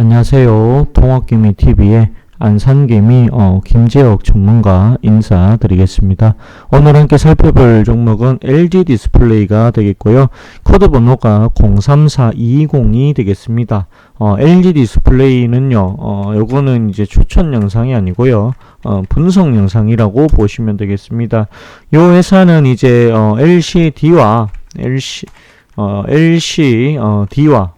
안녕하세요. 통학개미 TV의 안산개미 어, 김재혁 전문가 인사드리겠습니다. 오늘 함께 살펴볼 종목은 LG 디스플레이가 되겠고요. 코드 번호가 034220이 되겠습니다. 어, LG 디스플레이는요, 어, 요거는 이제 추천 영상이 아니고요. 어, 분석 영상이라고 보시면 되겠습니다. 요 회사는 이제 어, LCD와 LC 어, LC 어,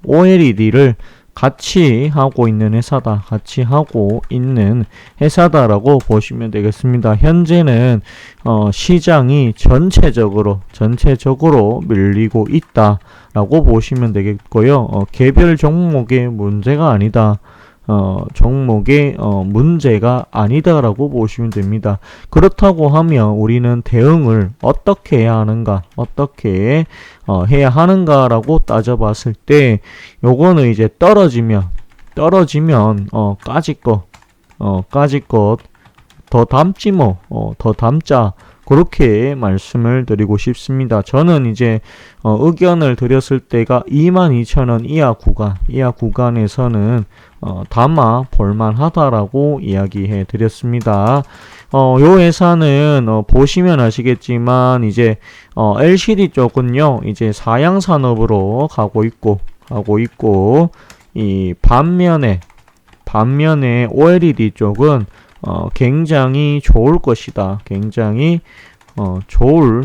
OLED를 같이 하고 있는 회사다. 같이 하고 있는 회사다라고 보시면 되겠습니다. 현재는 어, 시장이 전체적으로 전체적으로 밀리고 있다라고 보시면 되겠고요. 어, 개별 종목의 문제가 아니다. 어, 종목의 어, 문제가 아니다라고 보시면 됩니다. 그렇다고 하면 우리는 대응을 어떻게 해야 하는가, 어떻게 어, 해야 하는가라고 따져봤을 때, 요거는 이제 떨어지면 떨어지면 어, 까짓 거, 어, 까짓 것 더 담지 뭐, 어, 더 담자. 그렇게 말씀을 드리고 싶습니다. 저는 이제 어, 의견을 드렸을 때가 22,000원 이하 구간, 이하 구간에서는 어, 담아 볼만하다라고 이야기해 드렸습니다. 어, 요 회사는 어, 보시면 아시겠지만 이제 어, LCD 쪽은요 이제 사양 산업으로 가고 있고 가고 있고 이 반면에 반면에 OLED 쪽은 어, 굉장히 좋을 것이다. 굉장히 어, 좋을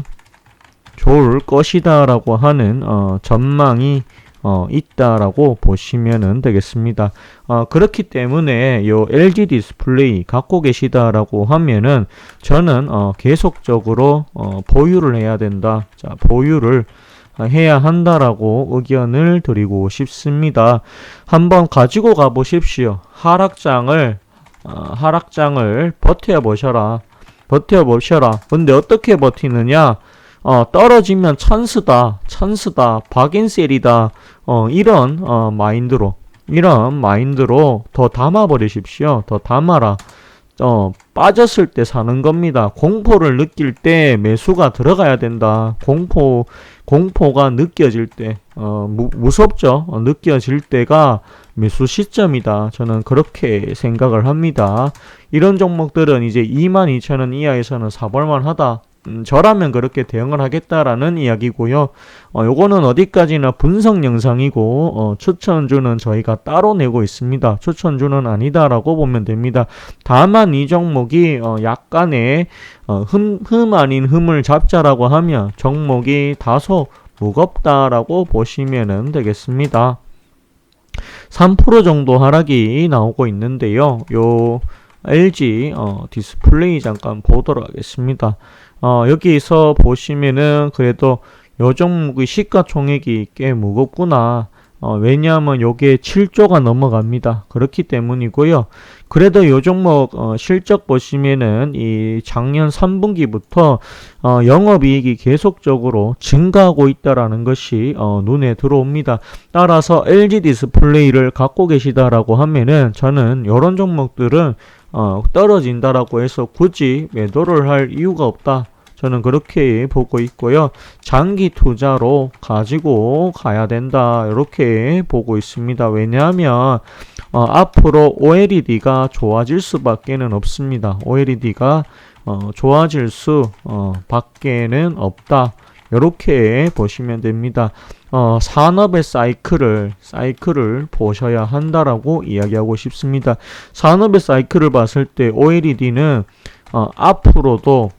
좋을 것이다라고 하는 어, 전망이 어, 있다라고 보시면 되겠습니다. 어, 그렇기 때문에 요 LG 디스플레이 갖고 계시다라고 하면은 저는 어, 계속적으로 어, 보유를 해야 된다. 자, 보유를 해야 한다라고 의견을 드리고 싶습니다. 한번 가지고 가 보십시오. 하락장을 어, 하락장을 버텨 보셔라. 버텨 보셔라. 근데 어떻게 버티느냐? 어, 떨어지면 찬스다, 찬스다, 박인셀이다, 어, 이런, 어, 마인드로, 이런 마인드로 더 담아버리십시오. 더 담아라. 어, 빠졌을 때 사는 겁니다. 공포를 느낄 때 매수가 들어가야 된다. 공포, 공포가 느껴질 때, 어, 무, 무섭죠? 어, 느껴질 때가 매수 시점이다. 저는 그렇게 생각을 합니다. 이런 종목들은 이제 22,000원 이하에서는 사볼만 하다. 음, 저라면 그렇게 대응을 하겠다라는 이야기고요. 어, 요거는 어디까지나 분석 영상이고 어, 추천주는 저희가 따로 내고 있습니다. 추천주는 아니다라고 보면 됩니다. 다만 이 종목이 어, 약간의 어, 흠, 흠 아닌 흠을 잡자라고 하면 종목이 다소 무겁다라고 보시면 되겠습니다. 3% 정도 하락이 나오고 있는데요. 요 LG 어, 디스플레이 잠깐 보도록 하겠습니다. 어, 여기서 보시면은 그래도 요 종목의 시가총액이 꽤 무겁구나. 어, 왜냐하면 요게 7조가 넘어갑니다. 그렇기 때문이고요. 그래도 요 종목 어, 실적 보시면은 이 작년 3분기부터 어, 영업이익이 계속적으로 증가하고 있다라는 것이 어, 눈에 들어옵니다. 따라서 LG 디스플레이를 갖고 계시다라고 하면은 저는 이런 종목들은 어, 떨어진다라고 해서 굳이 매도를 할 이유가 없다. 저는 그렇게 보고 있고요. 장기 투자로 가지고 가야 된다. 이렇게 보고 있습니다. 왜냐하면 어, 앞으로 OLED가 좋아질 수밖에는 없습니다. OLED가 어, 좋아질 수 어, 밖에는 없다. 이렇게 보시면 됩니다. 어, 산업의 사이클을 사이클을 보셔야 한다라고 이야기하고 싶습니다. 산업의 사이클을 봤을 때 OLED는 어, 앞으로도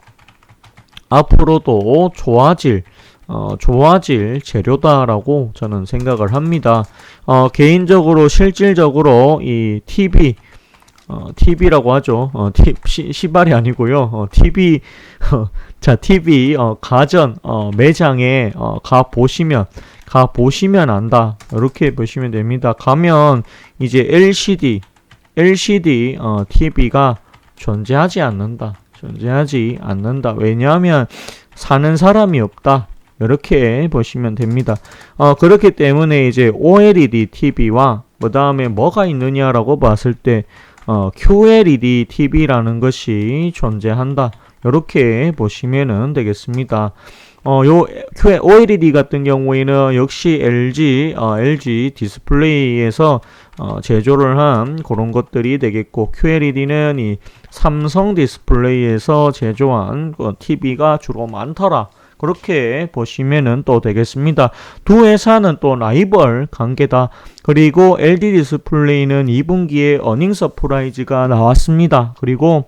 앞으로도 좋아질 어, 좋아질 재료다라고 저는 생각을 합니다. 어, 개인적으로 실질적으로 이 TV 어, TV라고 하죠. 어, 티, 시, 시발이 아니고요. 어, TV 어, 자 TV 어, 가전 어, 매장에 어, 가 보시면 가 보시면 안다. 이렇게 보시면 됩니다. 가면 이제 LCD LCD 어, TV가 존재하지 않는다. 존재하지 않는다. 왜냐하면 사는 사람이 없다. 이렇게 보시면 됩니다. 어, 그렇기 때문에 이제 OLED TV와 그 다음에 뭐가 있느냐라고 봤을 때 어, QLED TV라는 것이 존재한다. 이렇게 보시면 되겠습니다. 어, 요 OLED 같은 경우에는 역시 LG 어, LG 디스플레이에서 어, 제조를 한 그런 것들이 되겠고 QLED는 이 삼성 디스플레이에서 제조한 어, TV가 주로 많더라. 그렇게 보시면은 또 되겠습니다. 두 회사는 또 라이벌 관계다. 그리고 LG 디스플레이는 2분기에 어닝 서프라이즈가 나왔습니다. 그리고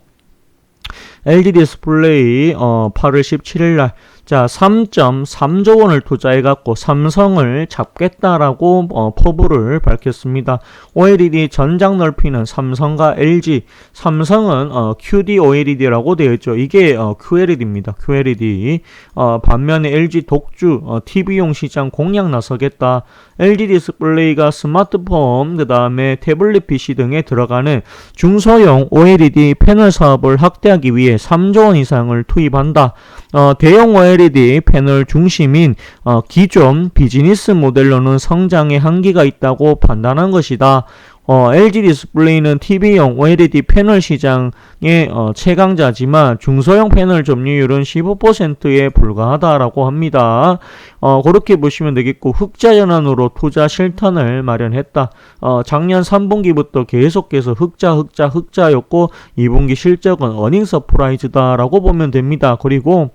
LG 디스플레이 어, 8월 17일 날 자, 3.3조 원을 투자해 갖고 삼성을 잡겠다라고 어, 포부를 밝혔습니다. OLED 전장 넓이는 삼성과 LG, 삼성은 어, QD OLED라고 되어 있죠. 이게 어, QLED입니다. QLED. 어, 반면에 LG 독주 어, TV용 시장 공략 나서겠다. LG 디스플레이가 스마트폰, 그 다음에 태블릿 PC 등에 들어가는 중소형 OLED 패널 사업을 확대하기 위해 3조 원 이상을 투입한다. 어, 대형 OLED 패널 중심인 어, 기존 비즈니스 모델로는 성장의 한계가 있다고 판단한 것이다. 어, LG 디스플레이는 TV용 OLED 패널 시장의 어, 최강자지만 중소형 패널 점유율은 15%에 불과하다라고 합니다. 어, 그렇게 보시면 되겠고 흑자 연한으로 투자 실탄을 마련했다. 어, 작년 3분기부터 계속해서 흑자 흑자 흑자였고 2분기 실적은 어닝 서프라이즈다라고 보면 됩니다. 그리고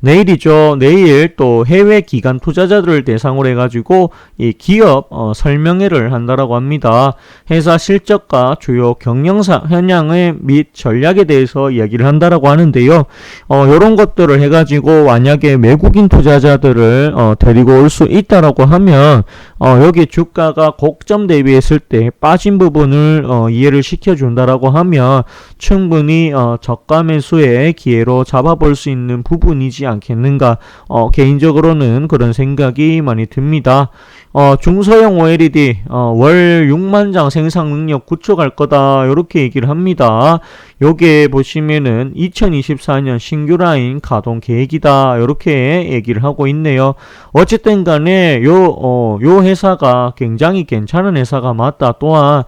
내일이죠. 내일 또 해외 기관 투자자들을 대상으로 해가지고 이 기업 어, 설명회를 한다라고 합니다. 회사 실적과 주요 경영사 현황의 및 전략에 대해서 이야기를 한다라고 하는데요. 어, 이런 것들을 해가지고 만약에 외국인 투자자들을 어, 데리고 올 수 있다라고 하면 어, 여기 주가가 고점 대비했을 때 빠진 부분을 어, 이해를 시켜준다라고 하면 충분히 어, 저가 매수의 기회로 잡아볼 수 있는 부분이지 않겠는가 어, 개인적으로는 그런 생각이 많이 듭니다. 어, 중소형 OLED 어, 월 6만 장 생산 능력 구축할 거다 이렇게 얘기를 합니다. 요게 보시면은 2024년 신규 라인 가동 계획이다 이렇게 얘기를 하고 있네요. 어쨌든 간에 요, 어, 요 회사가 굉장히 괜찮은 회사가 맞다. 또한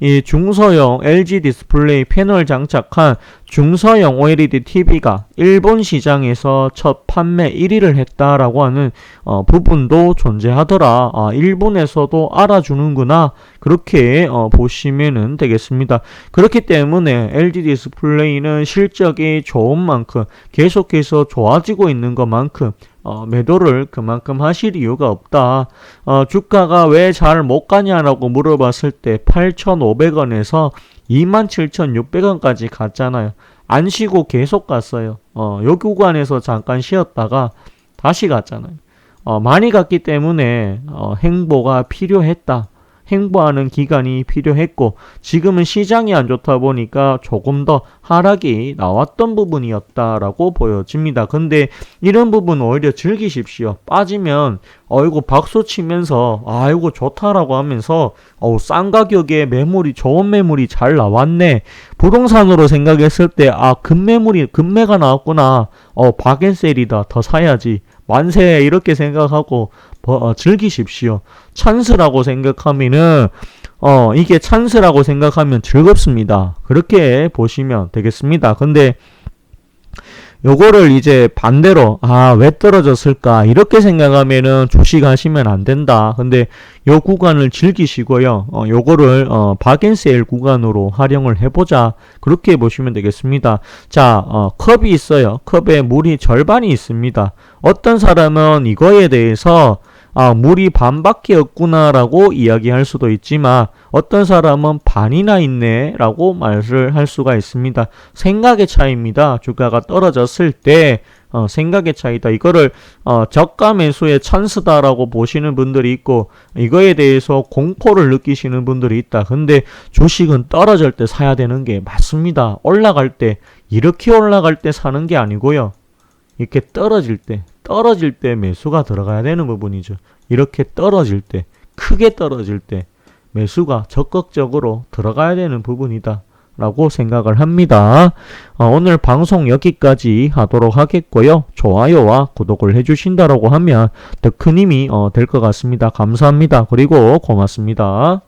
이 중소형 LG 디스플레이 패널 장착한 중소형 OLED TV가 일본 시장에서 첫 판매 1위를 했다라고 하는 어, 부분도 존재하더라. 아, 일본에서도 알아주는구나. 그렇게 어, 보시면 되겠습니다. 그렇기 때문에 LG 디스플레이는 실적이 좋은 만큼 계속해서 좋아지고 있는 것만큼 어, 매도를 그만큼 하실 이유가 없다. 어, 주가가 왜 잘 못 가냐라고 물어봤을 때 8,500원에서 27,600원까지 갔잖아요. 안 쉬고 계속 갔어요. 어, 요 구간에서 잠깐 쉬었다가 다시 갔잖아요. 어, 많이 갔기 때문에 어, 행보가 필요했다. 행보하는 기간이 필요했고 지금은 시장이 안 좋다 보니까 조금 더 하락이 나왔던 부분이었다라고 보여집니다. 근데 이런 부분 오히려 즐기십시오. 빠지면 어이구 박수 치면서 아이고 좋다라고 하면서 어우 싼 가격에 매물이 좋은 매물이 잘 나왔네. 부동산으로 생각했을 때 아 금매물이 금매가 나왔구나. 어 박앤셀이다. 더 사야지. 만세 이렇게 생각하고 어, 즐기십시오. 찬스라고 생각하면은 어 이게 찬스라고 생각하면 즐겁습니다. 그렇게 보시면 되겠습니다. 근데 요거를 이제 반대로 아 왜 떨어졌을까 이렇게 생각하면은 주식하시면 안 된다. 근데 요 구간을 즐기시고요. 어 요거를 어 박앤세일 구간으로 활용을 해보자. 그렇게 보시면 되겠습니다. 자, 어 컵이 있어요. 컵에 물이 절반이 있습니다. 어떤 사람은 이거에 대해서 아, 물이 반밖에 없구나라고 이야기할 수도 있지만 어떤 사람은 반이나 있네라고 말을 할 수가 있습니다. 생각의 차이입니다. 주가가 떨어졌을 때 어, 생각의 차이다. 이거를 어, 저가 매수의 찬스다라고 보시는 분들이 있고 이거에 대해서 공포를 느끼시는 분들이 있다. 근데 주식은 떨어질 때 사야 되는 게 맞습니다. 올라갈 때 이렇게 올라갈 때 사는 게 아니고요. 이렇게 떨어질 때 떨어질 때 매수가 들어가야 되는 부분이죠. 이렇게 떨어질 때, 크게 떨어질 때 매수가 적극적으로 들어가야 되는 부분이다. 라고 생각을 합니다. 어, 오늘 방송 여기까지 하도록 하겠고요. 좋아요와 구독을 해주신다라고 하면 더 큰 힘이 어, 될 것 같습니다. 감사합니다. 그리고 고맙습니다.